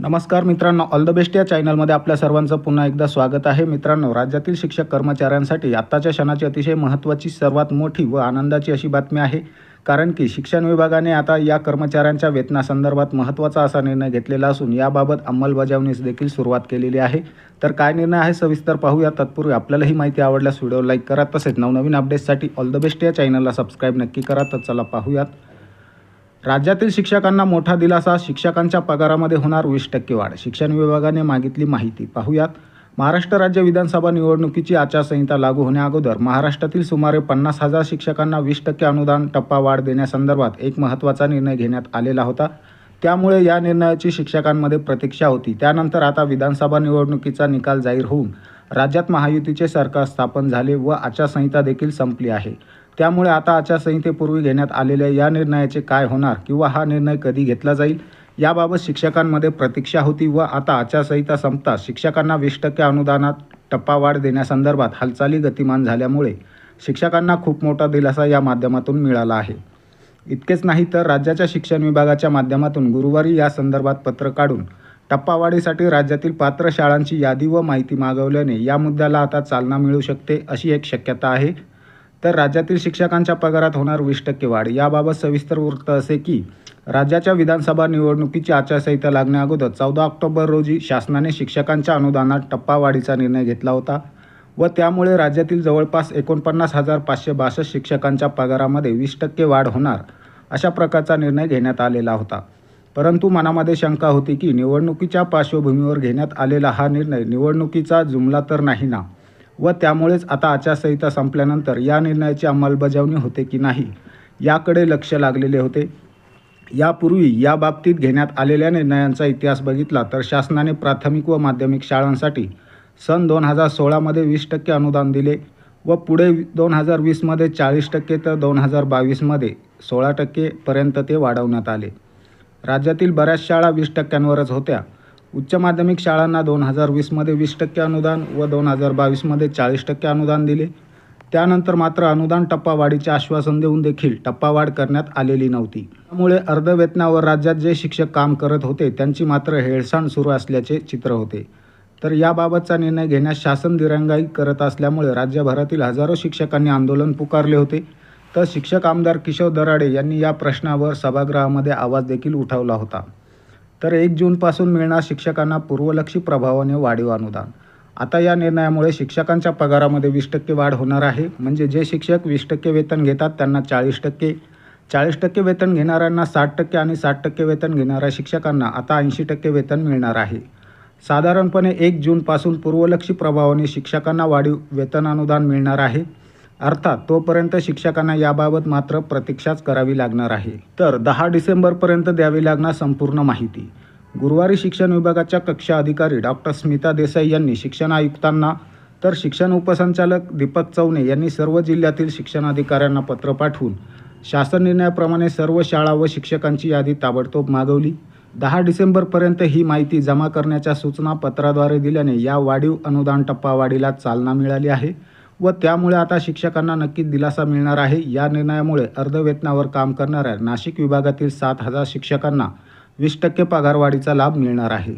नमस्कार मित्रांनो all the best या चॅनलमध्ये आपल्या सर्वांचं पुन्हा एकदा स्वागत आहे. मित्रांनो राज्यातील शिक्षक कर्मचाऱ्यांसाठी आत्ताच्या क्षणाची अतिशय महत्त्वाची सर्वात मोठी व आनंदाची अशी बातमी आहे. कारण की शिक्षण विभागाने आता या कर्मचाऱ्यांच्या वेतनासंदर्भात महत्त्वाचा असा निर्णय घेतलेला असून याबाबत अंमलबजावणीस देखील सुरुवात केलेली आहे. तर काय निर्णय आहे सविस्तर पाहूया. तत्पूर्वी आपल्याला ही माहिती आवडल्यास व्हिडिओ लाईक करा. तसेच नवनवीन अपडेट्ससाठी ऑल द बेस्ट या चॅनलला सबस्क्राईब नक्की करा. तर चला पाहूयात. राज्यातील शिक्षकांना मोठा दिलासा शिक्षकांच्या पगारामध्ये होणार वीस टक्के वाढ. शिक्षण विभागाने मागितली माहिती. पाहूयात. महाराष्ट्र राज्य विधानसभा निवडणुकीची आचारसंहिता लागू होण्याअगोदर महाराष्ट्रातील सुमारे पन्नास हजार शिक्षकांना वीस टक्के अनुदान टप्पा वाढ देण्यासंदर्भात एक महत्त्वाचा निर्णय घेण्यात आलेला होता. त्यामुळे या निर्णयाची शिक्षकांमध्ये प्रतीक्षा होती. त्यानंतर आता विधानसभा निवडणुकीचा निकाल जाहीर होऊन राज्यात महायुतीचे सरकार स्थापन झाले व आचारसंहिता देखील संपली आहे. त्यामुळे आता आचारसंहितेपूर्वी घेण्यात आलेल्या या निर्णयाचे काय होणार किंवा हा निर्णय कधी घेतला जाईल याबाबत शिक्षकांमध्ये प्रतीक्षा होती व आता आचारसंहिता संपता शिक्षकांना वीस टक्के अनुदानात टप्पावाढ देण्यासंदर्भात हालचाली गतिमान झाल्यामुळे शिक्षकांना खूप मोठा दिलासा या माध्यमातून मिळाला आहे. इतकेच नाही तर राज्याच्या शिक्षण विभागाच्या माध्यमातून गुरुवारी या संदर्भात पत्र काढून टप्पावाढीसाठी राज्यातील पात्र शाळांची यादी व माहिती मागवल्याने या मुद्द्याला आता चालना मिळू शकते अशी एक शक्यता आहे. तर राज्यातील शिक्षकांच्या पगारात होणार वीस टक्के वाढ. याबाबत सविस्तर वृत्त असे की राज्याच्या विधानसभा निवडणुकीची आचारसंहिता लागण्याअगोदर चौदा ऑक्टोबर रोजी शासनाने शिक्षकांच्या अनुदानात टप्पावाढीचा निर्णय घेतला होता व त्यामुळे राज्यातील जवळपास एकोणपन्नास हजार पाचशे बासष्ट शिक्षकांच्या पगारामध्ये वीस टक्के वाढ होणार अशा प्रकारचा निर्णय घेण्यात आलेला होता. परंतु मनामध्ये शंका होती की निवडणुकीच्या पार्श्वभूमीवर घेण्यात आलेला हा निर्णय निवडणुकीचा जुमला तर नाही ना? व त्यामुळेच आता आचारसंहिता संपल्यानंतर या निर्णयाची अंमलबजावणी होते की नाही याकडे लक्ष लागलेले होते. यापूर्वी या बाबतीत घेण्यात आलेल्या निर्णयांचा इतिहास बघितला तर शासनाने प्राथमिक व माध्यमिक शाळांसाठी सन दोन हजार सोळामध्ये वीस टक्के अनुदान दिले व पुढे दोन हजार वीसमध्ये चाळीस टक्के तर दोन हजार बावीसमध्ये सोळा टक्केपर्यंत ते वाढवण्यात आले. राज्यातील बऱ्याच शाळा वीस टक्क्यांवरच होत्या. उच्च माध्यमिक शाळांना दोन हजार वीसमध्ये वीस टक्के अनुदान व दोन हजार बावीसमध्ये चाळीस टक्के अनुदान दिले. त्यानंतर मात्र अनुदान टप्पावाढीचे आश्वासन देऊन देखील टप्पावाढ करण्यात आलेली नव्हती. त्यामुळे अर्धवेतनावर राज्यात जे शिक्षक काम करत होते त्यांची मात्र हेळसांड सुरू असल्याचे चित्र होते. तर याबाबतचा निर्णय घेण्यास शासन दिरंगाई करत असल्यामुळे राज्यभरातील हजारो शिक्षकांनी आंदोलन पुकारले होते. तर शिक्षक आमदार किशोर दराडे यांनी या प्रश्नावर सभागृहामध्ये आवाज देखील उठवला होता. तर एक जूनपासून मिळणार शिक्षकांना पूर्वलक्षी प्रभावाने वाढीव अनुदान. आता या निर्णयामुळे शिक्षकांच्या पगारामध्ये वीस टक्के वाढ होणार आहे. म्हणजे जे शिक्षक वीस टक्के वेतन घेतात त्यांना चाळीस टक्के. चाळीस टक्के वेतन घेणाऱ्यांना साठ टक्के आणि साठ टक्के वेतन घेणाऱ्या शिक्षकांना आता ऐंशी टक्के वेतन मिळणार आहे. साधारणपणे एक जूनपासून पूर्वलक्षी प्रभावाने शिक्षकांना वाढीव वेतन अनुदान मिळणार आहे. अर्थात तोपर्यंत शिक्षकांना याबाबत मात्र प्रतीक्षाच करावी लागणार आहे. तर दहा डिसेंबरपर्यंत द्यावी लागणार संपूर्ण माहिती. गुरुवारी शिक्षण विभागाच्या कक्षा अधिकारी डॉक्टर स्मिता देसाई यांनी शिक्षण आयुक्तांना तर शिक्षण उपसंचालक दीपक चवणे यांनी सर्व जिल्ह्यातील शिक्षणाधिकाऱ्यांना पत्र पाठवून शासन निर्णयाप्रमाणे सर्व शाळा व शिक्षकांची यादी ताबडतोब मागवली. दहा डिसेंबरपर्यंत ही माहिती जमा करण्याच्या सूचना पत्राद्वारे दिल्याने या वाढीव अनुदान टप्पा वाढीला चालना मिळाली आहे. व त्यामुळे आता शिक्षकांना नक्कीच दिलासा मिळणार आहे. या निर्णयामुळे अर्धवेतनावर काम करणाऱ्या नाशिक विभागातील सात हजार शिक्षकांना वीस टक्के पगारवाढीचा लाभ मिळणार आहे.